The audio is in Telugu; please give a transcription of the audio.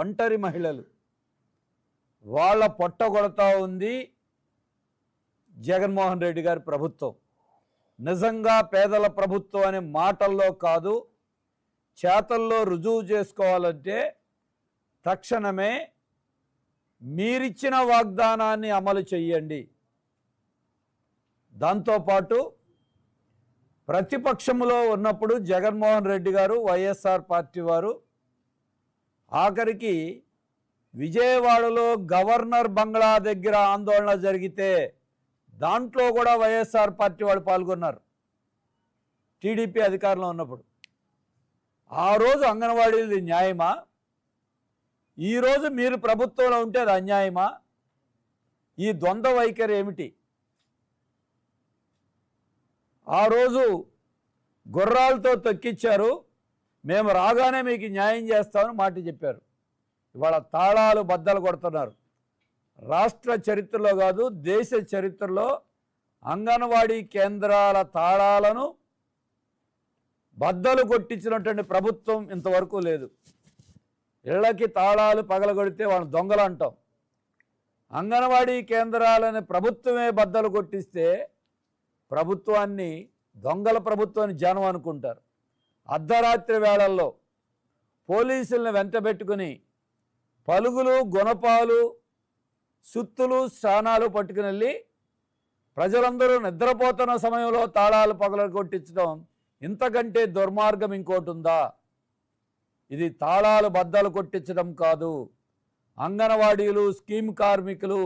ఒంటరి మహిళలు. వాళ్ళ పొట్టగొడతా ఉంది జగన్మోహన్ రెడ్డి గారి ప్రభుత్వం. నిజంగా పేదల ప్రభుత్వం అనే మాటల్లో కాదు చేతల్లో రుజువు చేసుకోవాలంటే తక్షణమే మీరిచ్చిన వాగ్దానాన్ని అమలు చెయ్యండి. దాంతోపాటు ప్రతిపక్షంలో ఉన్నప్పుడు జగన్మోహన్ రెడ్డి గారు వైఎస్ఆర్ పార్టీ వారు ఆఖరికి విజయవాడలో గవర్నర్ బంగ్లా దగ్గర ఆందోళన జరిగితే దాంట్లో కూడా వైఎస్ఆర్ పార్టీ వాళ్ళు పాల్గొన్నారు. టీడీపీ అధికారంలో ఉన్నప్పుడు. ఆ రోజు అంగన్వాడీది న్యాయమా? ఈరోజు మీరు ప్రభుత్వంలో ఉంటే అది అన్యాయమా? ఈ ద్వంద్వ వైఖరి ఏమిటి? ఆ రోజు గుర్రాలతో తొక్కిచ్చారు. మేము రాగానే మీకు న్యాయం చేస్తామని మాట చెప్పారు. ఇవాళ తాళాలు బద్దలు కొడుతున్నారు. రాష్ట్ర చరిత్రలో కాదు దేశ చరిత్రలో అంగన్వాడీ కేంద్రాల తాళాలను బద్దలు కొట్టించినటువంటి ప్రభుత్వం ఇంతవరకు లేదు. ఇళ్ళకి తాళాలు పగలగొడితే వాళ్ళని దొంగలు అంటాం. అంగన్వాడీ కేంద్రాలని ప్రభుత్వమే బద్దలు కొట్టిస్తే ప్రభుత్వాన్ని దొంగల ప్రభుత్వాన్ని జనం అనుకుంటారు. అర్ధరాత్రి వేళల్లో పోలీసులను వెంటబెట్టుకుని పలుగులు గుణపాలు సుత్తులు స్నానాలు పట్టుకుని వెళ్ళి ప్రజలందరూ నిద్రపోతున్న సమయంలో తాళాలు పగల కొట్టించడం ఇంతకంటే దుర్మార్గం ఇంకోటి ఉందా? ఇది తాళాలు బద్దలు కొట్టించడం కాదు. అంగన్వాడీలు స్కీమ్ కార్మికులు